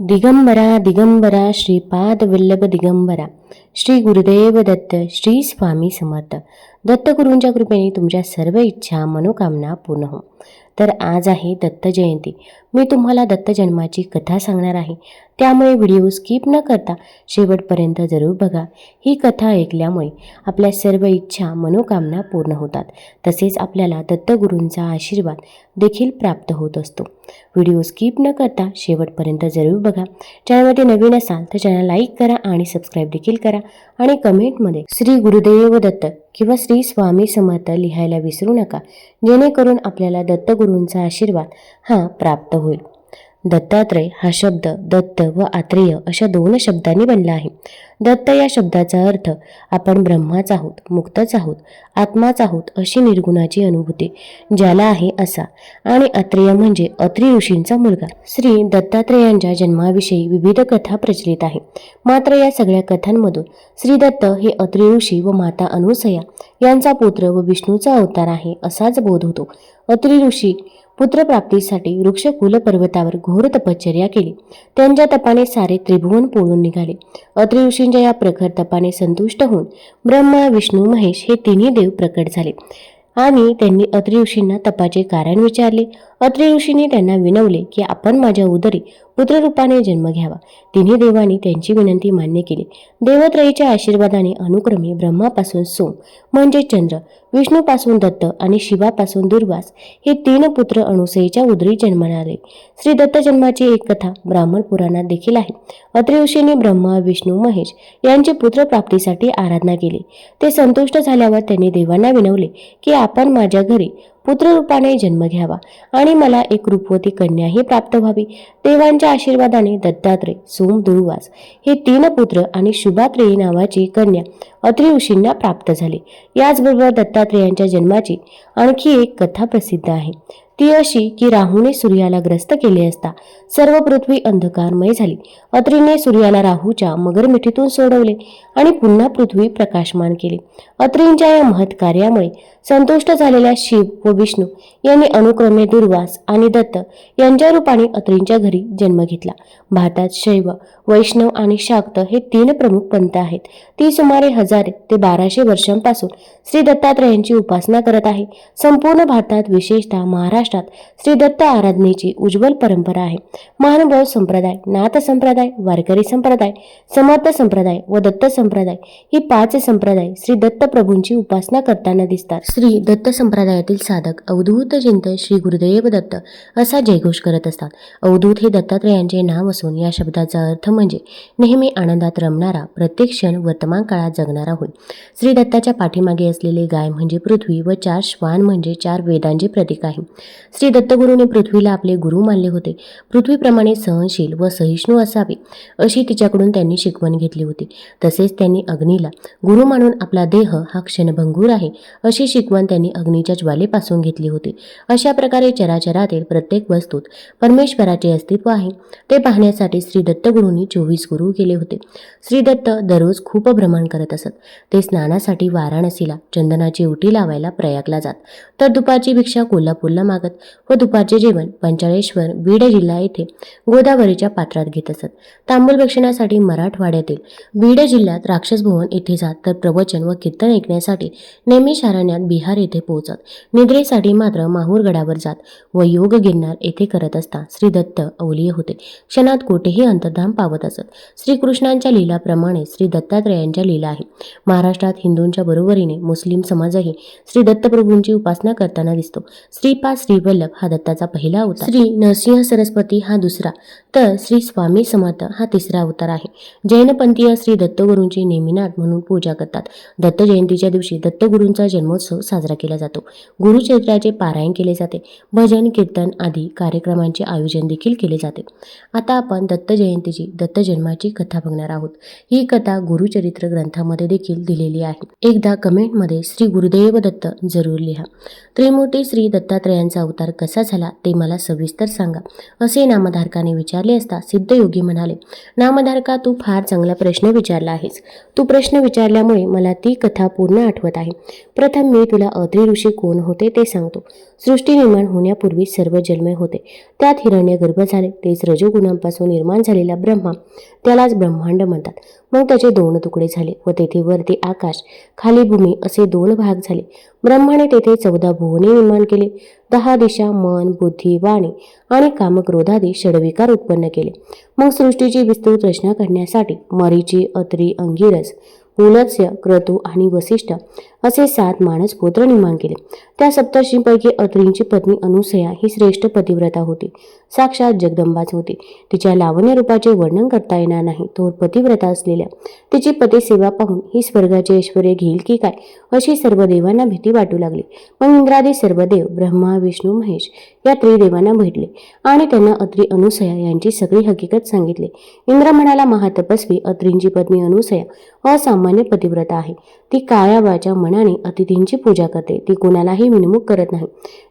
दिगंबरा दिगंबरा श्रीपाद वल्लभ दिगंबरा श्री गुरुदेव दत्त श्री स्वामी समर्थ. दत्तगुरूंच्या कृपेने तुमच्या सर्व इच्छा मनोकामना पूर्ण हो. तर आज आहे दत्त जयंती. मी तुम्हाला दत्त जन्माची कथा सांगणार आहे. त्यामुळे व्हिडिओ स्किप न करता शेवटपर्यंत जरूर बघा. ही कथा ऐकल्यामुळे आपल्या सर्व इच्छा मनोकामना पूर्ण होतात. तसेच आपल्याला दत्तगुरूंचा आशीर्वाद देखील प्राप्त होत असतो. व्हिडिओ स्किप न करता शेवटपर्यंत जरूर बघा. चॅनलमध्ये नवीन असाल तर चॅनल लाईक करा आणि सबस्क्राईब देखील करा आणि कमेंटमध्ये श्री गुरुदेव दत्त किंवा श्री स्वामी समर्थ लिहायला विसरू नका जेणेकरून आपल्याला दत्तगुरूंचा आशीर्वाद हा प्राप्त होईल. दत्तात्रय हा शब्द दत्त व आत्रेय अशा दोन शब्दांनी बनला आहे. दत्त या शब्दाचा अर्थ आपण ब्रह्माच आहोत मुक्तच आहोत आत्माच आहोत अशी निर्गुणाची अनुभूती ज्याला आहे असा. आणि अत्रेय म्हणजे अत्रि ऋषींचा मुलगा. श्री दत्तात्रेयांच्या जन्माविषयी विविध कथा प्रचलित आहे. मात्र या सगळ्या कथांमधून श्री दत्त हे अत्रि ऋषी व माता अनुसया यांचा पुत्र व विष्णूचा अवतार आहे असाच बोध होतो. अत्रि ऋषी पुत्रप्राप्तीसाठी वृक्ष पर्वतावर घोर तपश्चर्या केली. त्यांच्या तपाने सारे त्रिभुवन पोळून निघाले. अत्रि ऋषींच्या या प्रखर तपाने संतुष्ट होऊन ब्रह्मा विष्णू महेश हे तिन्ही देव प्रकट झाले आणि त्यांनी अत्रि ऋषींना तपाचे कारण विचारले. अत्री ऋषीने त्यांना विनवले की आपण माझ्या उदरी पुत्ररूपाने जन्म घ्यावा. तिन्ही देवांनी त्यांची विनंती मान्य केली. देवत्रयीच्या आशीर्वादाने अनुक्रमे ब्रह्मापासून सोम म्हणजे चंद्र विष्णूपासून दत्त आणि शिवापासून दुर्वास हे तीन पुत्र अणुसईच्या उदरी जन्माला आले. श्री दत्त जन्माची एक कथा ब्राह्मण पुराणात देखील आहे. अत्री ऋषीने ब्रह्मा विष्णू महेश यांची पुत्रप्राप्तीसाठी आराधना केली. ते संतुष्ट झाल्यावर त्यांनी देवांना विनवले की आपण माझ्या घरी पुत्ररूपाने जन्म घ्यावा आणि मला एक रूपवती कन्याही प्राप्त व्हावी. देवांच्या आशीर्वादाने दत्तात्रय सोम दुर्वास हे तीन पुत्र आणि शुभात्रेयी नावाची कन्या अत्रि ऋषींना प्राप्त झाली. याचबरोबर दत्तात्रेयांच्या जन्माची आणखी एक कथा प्रसिद्ध आहे. ती अशी की राहूने सूर्याला ग्रस्त केले असता सर्व पृथ्वी अंधकारमय झाली. अत्रीने सूर्याला राहूच्या मगरमिठीतून सोडवले आणि पुन्हा पृथ्वी प्रकाशमान केली. अत्रींच्या या महत् कार्यामुळे संतुष्ट झालेल्या शिव व विष्णू यांनी अनुक्रमे दुर्वास आणि दत्त यांच्या रूपाने अत्रींच्या घरी जन्म घेतला. भारतात शैव वैष्णव आणि शाक्त हे तीन प्रमुख पंथ आहेत. ती सुमारे हजार ते बाराशे वर्षांपासून श्री दत्तात्रयांची उपासना करत आहे. संपूर्ण भारतात विशेषतः महाराष्ट्रात श्री दत्त आराधनेची उज्ज्वल परंपरा आहे. महानुभाव संप्रदाय नाथ संप्रदाय वारकरी संप्रदाय समर्थ संप्रदाय व दत्त संप्रदाय ही पाच संप्रदाय श्री दत्त प्रभूंची उपासना करताना दिसतात. श्री दत्त संप्रदायातील साधक अवधूत चिंतन श्री गुरुदेव दत्त असा जयघोष करत असतात. अवधूत हे दत्तात्रयांचे नाव असून या शब्दाचा अर्थ म्हणजे नेहमी आनंदात रमणारा प्रत्येक क्षण वर्तमान काळात जगणारा होय. श्री दत्ताच्या पाठीमागे असलेले गाय म्हणजे पृथ्वी व चार श्वान म्हणजे चार वेदांचे प्रतीक आहे. श्री दत्तगुरूने पृथ्वीला आपले गुरु मानले होते. पृथ्वीप्रमाणे सहनशील व सहिष्णू असावे अशी तिच्याकडून त्यांनी शिकवण घेतली होती. तसेच त्यांनी अग्नीला गुरु मानून आपला देह हा क्षणभंगूर आहे अशी शिक शिकवण त्यांनी अग्नीच्या ज्वालेपासून घेतली होती. अशा प्रकारे चराचरातील प्रत्येक वस्तूत परमेश्वराचे अस्तित्व आहे. ते पाहण्यासाठी श्री दत्तगुरूंनी चोवीस गुरु केले होते. श्री दत्त दररोज खूप भ्रमण करत असत. ते स्नानासाठी वाराणसीला चंदनाची उटी लावायला प्रयागला जात. तर दुपारची भिक्षा कोल्हापूरला मागत व दुपारचे जेवण पंचाळेश्वर बीड जिल्हा येथे गोदावरीच्या पात्रात घेत असत. तांबूल भक्षणासाठी मराठवाड्यातील बीड जिल्ह्यात राक्षस भवन येथे जात तर प्रवचन व कीर्तन ऐकण्यासाठी नेहमी शारण्यात बिहार येथे पोहोचत. निद्रेसाठी मात्र माहूर गडावर जात व योग गिरणार येथे करत असता श्री दत्त अवलिय होते. क्षणात कोठेही अंतर्धाम पावत असत. श्रीकृष्णांच्या लीलाप्रमाणे श्री दत्तात्रयांच्या लीला आहे. महाराष्ट्रात हिंदूंच्या बरोबरीने मुस्लिम समाजही श्री दत्तप्रभूंची उपासना करताना दिसतो. श्रीपा श्रीवल्लभ हा दत्ताचा पहिला अवतार. श्री नरसिंह सरस्वती हा दुसरा. तर श्री स्वामी समर्थ हा तिसरा अवतार आहे. जैनपंथीय श्री दत्तगुरूंची नेमिनाथ म्हणून पूजा करतात. दत्त जयंतीच्या दिवशी दत्तगुरूंचा जन्मोत्सव साजरा केला जातो. गुरुचरित्राचे पारायण केले जाते. भजन कीर्तन आदी कार्यक्रमांचे आयोजन देखील केले जाते. आता आपण दत्त जयंतीची दत्त जन्माची कथा बघणार आहोत. ही कथा गुरुचरित्र ग्रंथामध्ये देखील दिलेली आहे. एकदा कमेंटमध्ये श्री गुरुदेव दत्त जरूर लिहा. त्रिमूर्ती श्री दत्तात्रयांचा अवतार कसा झाला ते मला सविस्तर सांगा. असे नामधारकाने विचारले असता सिद्धयोगी म्हणाले नामधारका तू फार चांगला प्रश्न विचारला आहेस. तू प्रश्न विचारल्यामुळे मला ती कथा पूर्ण आठवत आहे. प्रथम मी तुला अत्रि ऋषी कोण होते ते सांगतो. सृष्टी निर्माण होण्यापूर्वी सर्व जन्मय होते. त्यात हिरण्य गर्भ झाले. तेच रजोगुणांपासून निर्माण झालेला ब्रह्मा त्यालाच ब्रह्मांड म्हणतात. मग त्याचे दोन तुकडे झाले व तेथे वरती आकाश खाली भूमी असे दोन भाग झाले. ब्रह्माने तेथे चौदा भुवने निर्माण केले. दहा दिशा मन बुद्धी वाणी आणि कामक्रोधादी षडविकार उत्पन्न केले. मग सृष्टीची विस्तृत रचना करण्यासाठी मरीची अत्री अंगिरस पुलत्स्य क्रतू आणि वसिष्ठ असे सात माणस पुत्र निर्माण केले. त्या सप्तर्षींपैकी अत्रींची पत्नी अनुसया ही श्रेष्ठ पतिव्रता होती. साक्षात जगदंबाच होती. तिच्या लावण्य रूपाचे वर्णन करता येणार नाही तो पतिव्रता असलेल्या. तिची पतीसेवा पाहून ही स्वर्गाचे ऐश्वर्य घेईल की काय? अशी सर्व देवांना भीती वाटू लागली. मग इंद्रादी सर्व देव ब्रह्मा विष्णू महेश या त्रिदेवांना भेटले आणि त्यांना अत्री अनुसया यांची सगळी हकीकत सांगितली. इंद्र म्हणाला महातपस्वी अत्रींची पत्नी अनुसया असामान्य पतिव्रता आहे. ती काया मना मनाने अतिथींची पूजा करते. ती कोणालाही विनमुख करत नाही.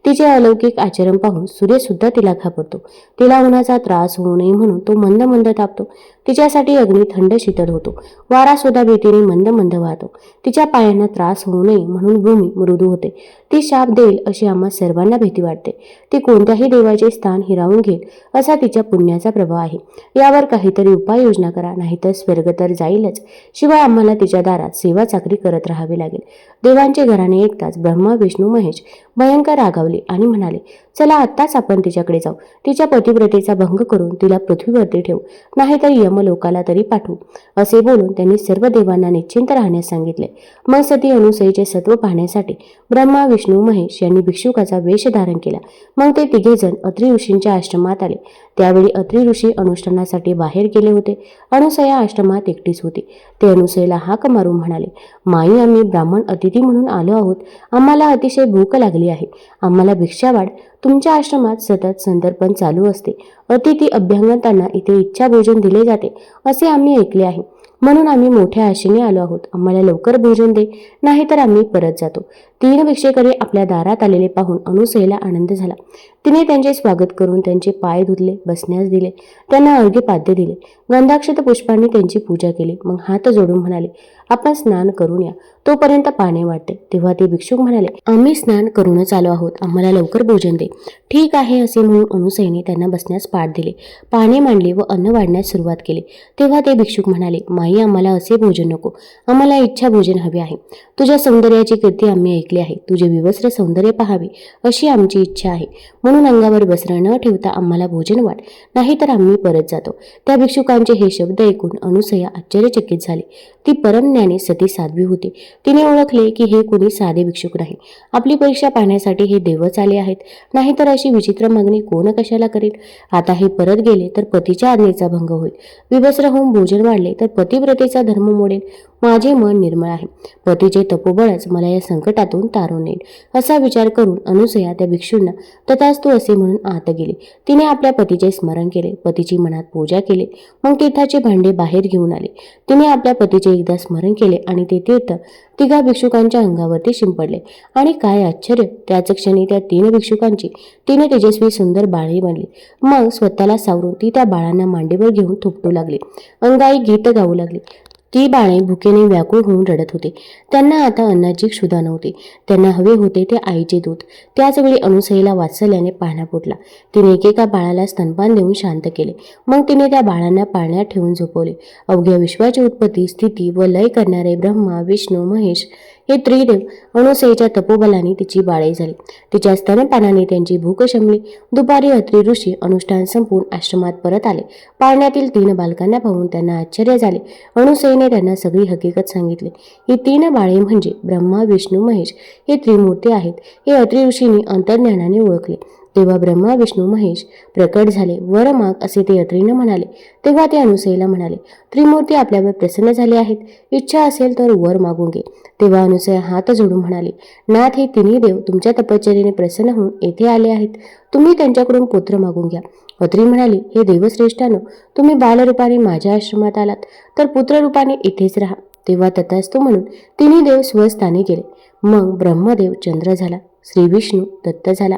तिचे अलौकिक आचरण पाहून सूर्य सुद्धा तिला घाबरतो. तिला उन्हाचा त्रास होऊ नये म्हणून तो मंद मंद तापतो. तिच्यासाठी अग्नी थंड शीतल होतो. वारा सुद्धा भीतीने मंद मंद वाहतो. तिच्या पायांना त्रास होऊ नये म्हणून भूमी मृदू होते. ती शाप देईल अशी आम्हा सर्वांना भीती वाटते. ती कोणत्याही देवाचे स्थान हिरावून घेईल असा तिच्या पुण्याचा प्रभाव आहे. यावर काहीतरी उपाययोजना करा नाहीतर स्वर्ग तर जाईलच. शिवाय आम्हाला तिच्या दारात सेवा चाकरी करत राहावी लागेल. देवांचे घराने ऐकताच ब्रह्मा विष्णू महेश भयंकर रागावले आणि म्हणाले चला आत्ताच आपण तिच्याकडे जाऊ. तिच्या पतिव्रतेचा भंग करून तिला पृथ्वीवरती ठेवू. नाहीतर यम यमलोकाला तरी पाठवू. असे बोलून त्यांनी सर्व देवांना निश्चिंत राहण्यास सांगितले. मग सती अनुसईचे सत्व पाहण्यासाठी ब्रह्मा विष्णू महेश यांनी भिक्षुकाचा वेश धारण केला. मग ते तिघेजण अत्रि ऋषींच्या आश्रमात आले. त्यावेळी अत्रि ऋषी अनुष्ठानासाठी बाहेर गेले होते. अनुसया आश्रमात एकटीच होती. ते अनुसयेला हाक मारून म्हणाले माई आम्ही ब्राह्मण अतिथी म्हणून आलो आहोत. आम्हाला अतिशय भूक लागली आहे. आम्हाला भिक्षा वाढ. तुमच्या आश्रमात सतत संदर्पण चालू असते. अतिथी अभ्यंगतांना इथे इच्छा भोजन दिले जाते असे आम्ही ऐकले आहे. म्हणून आम्ही मोठ्या आशेने आलो आहोत. आम्हाला लवकर भोजन दे नाहीतर आम्ही परत जातो. तीन भिक्षेकरी आपल्या दारात आलेले पाहून अनुसयेला आनंद झाला. तिने त्यांचे स्वागत करून त्यांचे पाय धुतले बसण्यास दिले. त्यांना अर्घ्यपाद्य दिले. गंधाक्षत पुष्पांनी त्यांची पूजा केली. मग हात जोडून म्हणाले आपण स्नान करून या. तोपर्यंत पाणी वाटते तेव्हा ते भिक्षुक म्हणाले आम्ही स्नान करूनच आलो आहोत. आम्हाला लवकर भोजन दे. ठीक आहे असे म्हणून अनुसयने त्यांना बसण्यास पाठ दिले. पाणी मांडले व अन्न वाढण्यास सुरुवात केली. तेव्हा ते भिक्षुक म्हणाले माई आम्हाला असे भोजन नको. आम्हाला इच्छा भोजन हवे आहे. तुझ्या सौंदर्याची कीर्ती आम्ही ऐकली आहे. तुझे विवस्त्र सौंदर्य पाहावे अशी आमची इच्छा आहे. म्हणून अंगावर वस्त्र न ठेवता आम्हाला भोजन वाढ नाहीतर आम्ही परत जातो. त्या भिक्षुकांचे हे शब्द ऐकून अनुसया आश्चर्यचकित झाली. ती परमज्ञानी सती साध्वी होती. तिने ओळखले की हे कोणी साधे भिक्षुक नाही. आपली परीक्षा पाहण्यासाठी हे देवच आले आहेत. नाहीतर अशी विचित्र मागणी कोण कशाला करेल? आता हे परत गेले तर पतीच्या आज्ञेचा भंग होईल. विभस्र होऊन भोजन वाढले तर पतिव्रतेचा धर्म मोडेल. माझे मन निर्मळ आहे. पतीचे तपोबळच मला या संकटातून तारून नेईल. असा विचार करून अनुसया त्या भिक्षूंना तथास्तू असे म्हणून आत गेली. तिने आपल्या पतीचे स्मरण केले. पतीची मनात पूजा केली. मग तीर्थाचे भांडे बाहेर घेऊन आले. तिने आपल्या पतीचे एकदा स्मरण केले आणि ते तीर्थ तिघा भिक्षुकांच्या अंगावरती शिंपडले. आणि काय आश्चर्य त्याच क्षणी त्या तीन भिक्षुकांची तिने तेजस्वी सुंदर बाळी बनली. मग स्वतःला सावरून ती त्या बाळांना मांडीवर घेऊन थोपटू लागली. अंगाई गीत गाऊ लागली. ती बाळे भुकेने व्याकुळ होऊन रडत होते. त्यांना आता अन्नाची क्षुधा नव्हती. त्यांना हवे होते ते आईचे दूध. त्याच वेळी अनुसईला वात्सल्याने पाहणा फुटला. तिने एकेका बाळाला स्तनपान देऊन शांत केले. मग तिने त्या बाळांना पाळण्यात ठेवून झोपवले. अवघ्या विश्वाची उत्पत्ती स्थिती व लय करणारे ब्रह्मा विष्णू महेश हे त्रिदेव अणुसेच्या तपोबलाने तिची बाळे झाली. तिच्या स्तनपानाने त्यांची भूक शमली. दुपारी अत्री ऋषी अनुष्ठान संपून आश्रमात परत आले. पाळण्यातील तीन बालकांना पाहून त्यांना आश्चर्य झाले. अणुसेने त्यांना सगळी हकीकत सांगितली. ही तीन बाळे म्हणजे ब्रह्मा विष्णू महेश हे त्रिमूर्ती आहेत. हे अत्री ऋषींनी अंतर्ज्ञानाने ओळखले. तेव्हा ब्रह्मा विष्णू महेश प्रकट झाले. वर माग असे ते अत्रीनं म्हणाले. तेव्हा ते अनुसईला म्हणाले त्रिमूर्ती आपल्यावर प्रसन्न झाले आहेत. इच्छा असेल तर वर मागून घे. तेव्हा अनुसया हात जोडून म्हणाले नाथ हे तिन्ही देव तुमच्या तपश्चर्याने प्रसन्न होऊन येथे आले आहेत. तुम्ही त्यांच्याकडून पुत्र मागून घ्या. अत्री म्हणाली हे देवश्रेष्ठानो तुम्ही बालरूपाने माझ्या आश्रमात आलात. तर पुत्ररूपाने इथेच राहा. तेव्हा तथास्तु म्हणून तिन्ही देव स्वस्थानी गेले. मग ब्रह्मदेव चंद्र झाला. श्री विष्णू दत्त झाला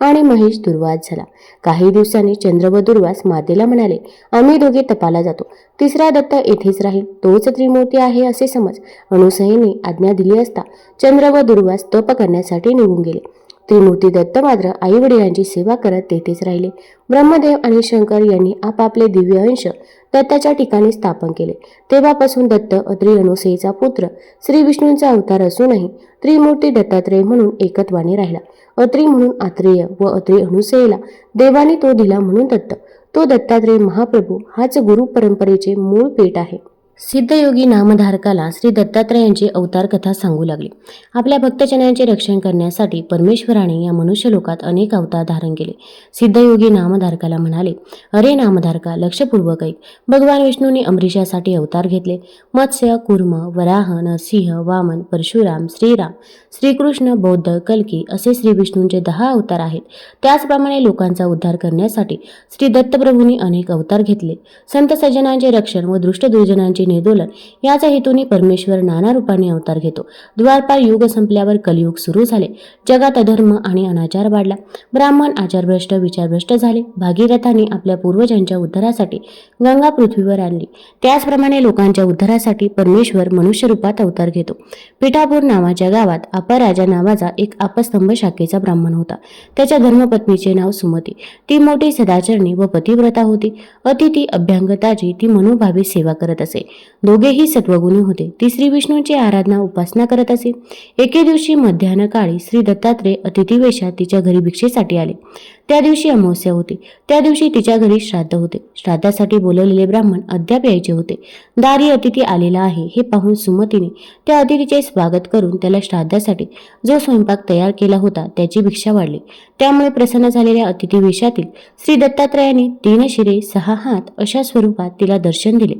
आणि महेश दुर्वास झाला. काही दिवसांनी चंद्र व दुर्वास मातेला म्हणाले आम्ही दोघे तपाला जातो. तिसरा दत्त येथेच राहील. तोच त्रिमूर्ती आहे असे समज. अनुसयेने आज्ञा दिली असता चंद्र व दुर्वास तप करण्यासाठी निघून गेले. त्रिमूर्ती दत्त मात्र आई वडिलांची सेवा करत तेथेच राहिले. ब्रह्मदेव आणि शंकर यांनी आपापले दिव्य अंश दत्ताच्या ठिकाणी स्थापन केले. तेव्हापासून दत्त अत्रि अनुसेचा पुत्र श्री विष्णूंचा अवतार असूनही त्रिमूर्ती दत्तात्रय म्हणून एकत्वाने राहिला. अत्री म्हणून आत्रेय व अत्रि अनुसेला देवाने तो दिला म्हणून दत्त. तो दत्तात्रय महाप्रभू हाच गुरु परंपरेचे मूळ पेट आहे. सिद्धयोगी नामधारकाला श्री दत्तात्रयांची अवतार कथा सांगू लागली. आपल्या भक्तजनांचे रक्षण करण्यासाठी परमेश्वराने या मनुष्यलोकात अनेक अवतार धारण केले. सिद्धयोगी नामधारकाला म्हणाले अरे नामधारका लक्षपूर्वक ऐक. भगवान विष्णूंनी अमरीशासाठी अवतार घेतले. मत्स्य कुर्म वराह नरसिंह वामन परशुराम श्रीराम श्रीकृष्ण बौद्ध कल्की असे श्री विष्णूंचे दहा अवतार आहेत. त्याचप्रमाणे लोकांचा उद्धार करण्यासाठी श्री दत्तप्रभूंनी अनेक अवतार घेतले. संत सज्जनांचे रक्षण व दृष्ट दुर्जनांचे निर्दोलन याचा हेतूने परमेश्वर नाना रूपाने अवतार घेतो. द्वारपार युग संपल्यावर कलियुग सुरू झाले. जगात अधर्म आणि अनाचार वाढला. ब्राह्मण आचारभ्रष्ट विचारभ्रष्ट झाले. भागीरथाने आपल्या पूर्वजांच्या उद्धारासाठी गंगा पृथ्वीवर आणली. त्याचप्रमाणे लोकांच्या उद्धारासाठी परमेश्वर मनुष्य रूपात अवतार घेतो. पिठापूर नावाच्या गावात अपराजा नावाचा एक अपस्तंभ शाखेचा ब्राह्मण होता. त्याच्या धर्मपत्नीचे नाव सुमती. ती मोठी सदाचरणी व पतिव्रता होती. अतिथी अभ्यंगताची ती मनोभावी सेवा करत असे. दोघेही सत्वगुणी होते. ती श्री विष्णूंची आराधना उपासना करत असे. एके दिवशी मध्यान्ह काळी श्री दत्तात्रय अतिथी वेशात तिच्या घरी भिक्षेसाठी आले. त्या दिवशी अमावस्या होती. त्या दिवशी तिच्या घरी श्राद्ध होते. श्राद्धासाठी बोलवलेले ब्राह्मण अद्याप यायचे होते. दारी अतिथी आलेला आहे हे पाहून सुमतीने त्या अतिथीचे स्वागत करून त्याला श्राद्धासाठी जो स्वयंपाक तयार केला होता त्याची भिक्षा वाढली. त्यामुळे प्रसन्न झालेल्या अतिथी वेशातील श्री दत्तात्रयाने तीन शिरे सहा हात अशा स्वरूपात तिला दर्शन दिले.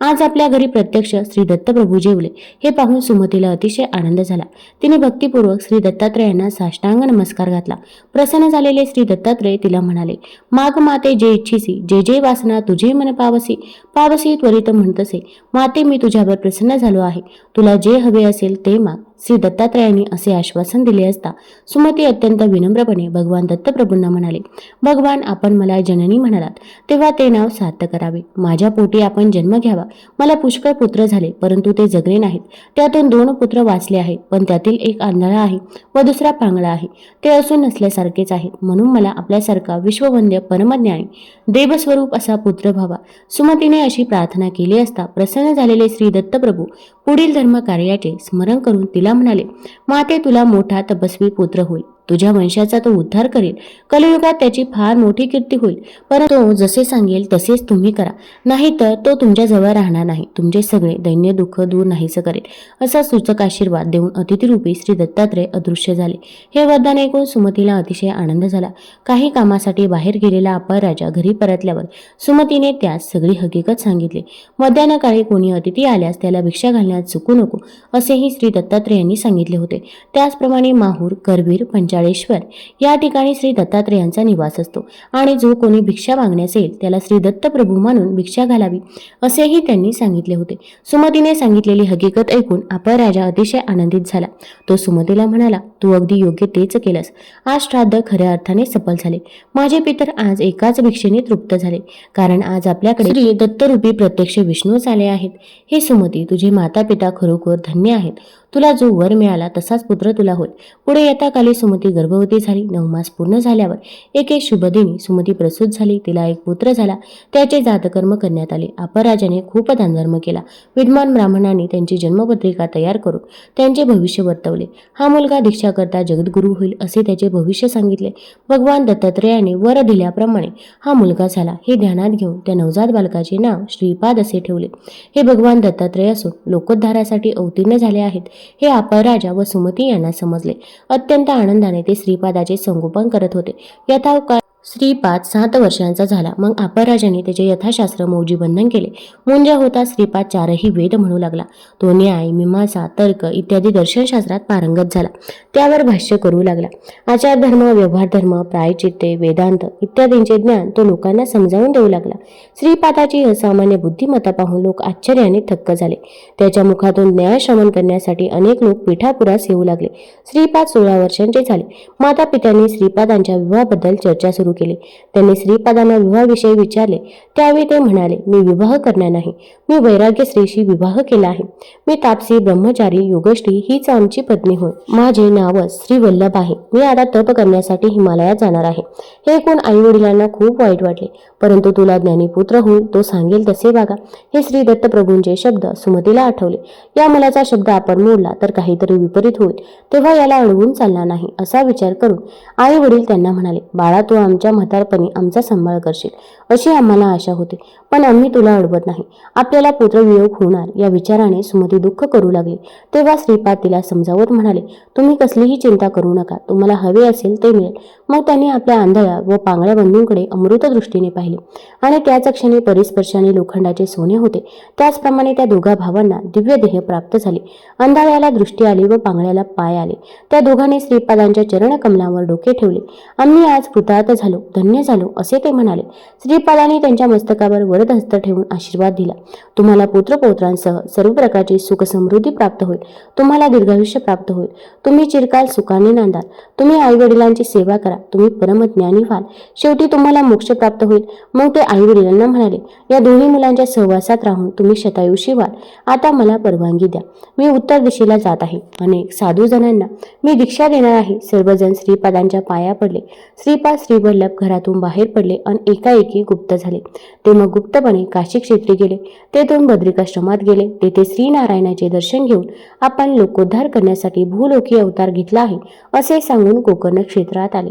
आज आपल्या घरी प्रत्यक्ष श्री दत्तप्रभू जेवले हे पाहून सुमतीला अतिशय आनंद झाला. तिने भक्तिपूर्वक श्री दत्तात्रयांना साष्टांग नमस्कार घातला. प्रसन्न झालेले श्री दत्ता दत्तात्रय तिला म्हणाले माग माते जे इच्छिसी जे जे वासना तुझे मन पावसी पावसी त्वरित म्हणतसे. माते मी तुझ्यावर प्रसन्न झालो आहे. तुला जे हवे असेल ते माग. श्री दत्तात्रयांनी असे आश्वासन दिले असता सुमती अत्यंत विनम्रपणे भगवान दत्तप्रभूंना म्हणाले भगवान आपण मला जननी म्हणालात. तेव्हा ते नाव सार्थ करावे. माझ्या पोटी आपण जन्म घ्यावा. मला पुष्कळ पुत्र झाले परंतु ते जगले नाहीत. त्यातून दोन पुत्र वाचले आहेत पण त्यातील एक आंधळा आहे व दुसरा पांगळा आहे. ते असून नसल्यासारखेच आहेत म्हणून मला आपल्यासारखा विश्ववंद्य परमज्ञानी देवस्वरूप असा पुत्र व्हावा. सुमतीने अशी प्रार्थना केली असता प्रसन्न झालेले श्री दत्तप्रभू पुढील धर्म कार्याचे स्मरण करून तिला म्हणाले माते तुला मोठा तपस्वी पुत्र होईल. तुझ्या वंशाचा तो उद्धार करेल. कलियुगात त्याची फार मोठी कीर्ती होईल. परंतु तो जसे सांगेल तसेच तुम्ही करा. नाहीतर तो तुमच्याजवळ राहणार नाही. तुमचे सगळे दैन्य दुःख दूर नाहीसं करेल. असा सूचक आशीर्वाद देऊन अतिथीरूपी श्री दत्तात्रय अदृश्य झाले. हे वरदान ऐकून सुमतीला अतिशय आनंद झाला. काही कामासाठी बाहेर गेलेला अप्पर राजा घरी परतल्यावर सुमतीने त्यास सगळी हकीकत सांगितली. मध्यान्हकाळी कोणी अतिथी आल्यास त्याला भिक्षा घालण्यात चुकू नको असेही श्री दत्तात्रयांनी सांगितले होते. त्याचप्रमाणे माहूर करवीर पंचाळेश्वर या ठिकाणी श्री दत्तात्रयांचा निवास असतो. आणि जो कोणी भिक्षा मागण्यास येईल त्याला श्री दत्तप्रभू मानून भिक्षा घालावी असेही त्यांनी सांगितले होते. सुमतीने सांगितलेली हकीकत ऐकून अपर राजा अतिशय आनंदित झाला. तो सुमतीला म्हणाला तू अगदी योग्य तेच केलंस. आज श्राद्ध खऱ्या अर्थाने सफल झाले. माझे पितर आज एकाच भिक्षेने तृप्त झाले. कारण आज आपल्याकडे श्री दत्तरूपी प्रत्यक्ष विष्णूच आले आहेत. हे सुमती तुझे माता पिता खरोखर धन्य आहेत. तुला जो वर मिळाला तसाच पुत्र तुला होईल. पुढे येता काली सुमती गर्भवती झाली. नऊ मास पूर्ण झाल्यावर एक एक शुभदिनी सुमती प्रसूत झाली. तिला एक पुत्र झाला. त्याचे जातकर्म करण्यात आले. अपराजाने खूप दानधर्म केला. विद्वान ब्राह्मणांनी त्यांची जन्मपत्रिका तयार करून त्यांचे भविष्य वर्तवले. हा मुलगा दीक्षा करता जगद्गुरू होईल असे त्याचे भविष्य सांगितले. भगवान दत्तात्रेयाने वर दिल्याप्रमाणे हा मुलगा झाला. हे ध्यानात घेऊन त्या नवजात बालकाचे नाव श्रीपाद असे ठेवले. हे भगवान दत्तात्रय असून लोकोद्धारासाठी अवतीर्ण झाले आहेत. हे अपराजा व सुमती यांना समजले. अत्यंत आनंदाने ते श्रीपादाचे संगोपन करत होते. यथावकाळ श्रीपाद सात वर्षांचा झाला. मग अपराजाने त्याचे यथाशास्त्र मौजीबंधन केले. मुंजा होता श्रीपाद चारही वेद म्हणू लागला. तो न्याय मीमांसा तर्क इत्यादी दर्शनशास्त्रात पारंगत झाला. त्यावर भाष्य करू लागला. आचार धर्म व्यवहार धर्म प्रायचित्ते वेदांत इत्यादींचे ज्ञान तो लोकांना समजावून देऊ लागला. श्रीपादाची असामान्य बुद्धिमत्ता पाहून लोक आश्चर्याने थक्क झाले. त्याच्या मुखातून न्याय श्रवण करण्यासाठी अनेक लोक पिठापुरास येऊ लागले. श्रीपाद सोळा वर्षांचे झाले. माता पित्यांनी श्रीपादांच्या विवाहाबद्दल चर्चा सुरू केले. त्यांनी श्रीपादांना विवाहाविषयी विचारले. त्यावेळी ते म्हणाले मी विवाह करणार नाही. मी वैराग्य स्त्रीशी विवाह केला आहे. मी तापसी ब्रह्मचारी योगश्री हीच आमची पत्नी होय. माझे नावच श्री वल्लभ आहे. मी आता तप करण्यासाठी हिमालयात जाणार आहे. हे ऐकून आई वडिलांना खूप वाईट वाटले. परंतु तुला ज्ञानीपुत्र होईल तो सांगेल तसे वागा. हे श्री दत्तप्रभूंचे शब्द सुमतीला आठवले. या मुलाचा शब्द आपण मोडला तर काहीतरी विपरीत होईल. तेव्हा याला अडवून चालणार नाही. असा विचार करून आई वडील त्यांना म्हणाले बाळा तू आमच्या म्हातारपणी आमचा सांभाळ करशील अशी आम्हाला आशा होती. पण आम्ही तुला अडवत नाही. आपल्याला पुत्रवियोग होणार या विचाराने सुमती दुःख करू लागली. तेव्हा श्रीपाद तिला समजावत म्हणाले तुम्ही कसलीही चिंता करू नका. तुम्हाला हवे असेल ते मिळेल. मग त्यांनी आपल्या आंधळ्या व पांगळ्या बंधूंकडे अमृत दृष्टीने पाहिले. आणि त्याच क्षणी परिस्पर्शाने लोखंडाचे सोने होते. त्याचप्रमाणे त्या दोघा भावांना दिव्य देह प्राप्त झाले. अंधाळ्याला दृष्टी आली व पांगळ्याला पाय आले. त्या दोघांनी श्रीपादांच्या चरणकमलावर डोके ठेवले. आम्ही आज कृतार्थ झालो. झालो धन्य झालो असे ते म्हणाले. श्रीपादांनी त्यांच्या मस्तकावर वरद हस्त ठेवून आशीर्वाद दिला. तुम्हाला पुत्रपौत्रांसह सर्व प्रकारची सुखसमृद्धी प्राप्त होईल. तुम्हाला दीर्घायुष्य प्राप्त होईल. तुम्ही चिरकाल सुखाने नांदाल. तुम्ही आईवडिलांची सेवा करा. तुम्ही परमज्ञानी व्हाल. शेवटी तुम्हाला मोक्ष प्राप्त होईल. मग ते आईवडिलांना म्हणाले या दोन्ही मुलांच्या सहवासात राहून तुम्ही शतायुषी व्हाल. आता मला परवानगी द्या. मी उत्तर दिशेला जात आहे. अनेक साधू जणांना मी दीक्षा देणार आहे. सर्वजण श्रीपादांच्या पाया पडले. श्रीपाद श्रीवल्लभ घरातून बाहेर पडले आणि एकाएकी गुप्त झाले. ते मग गुप्तपणे काशी क्षेत्री गेले. तेथून बद्रिकाश्रमात गेले. तेथे श्रीनारायणाचे दर्शन घेऊन आपण लोकोद्धार करण्यासाठी भूलोकी अवतार घेतला आहे असे सांगून गोकर्ण क्षेत्रात आले.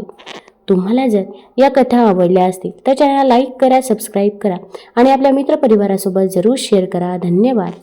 तुम्हाला जर या कथा आवडल्या असतील तर चॅनलला लाईक करा सबस्क्राईब करा आणि आपल्या मित्रपरिवारासोबत जरूर शेअर करा. धन्यवाद.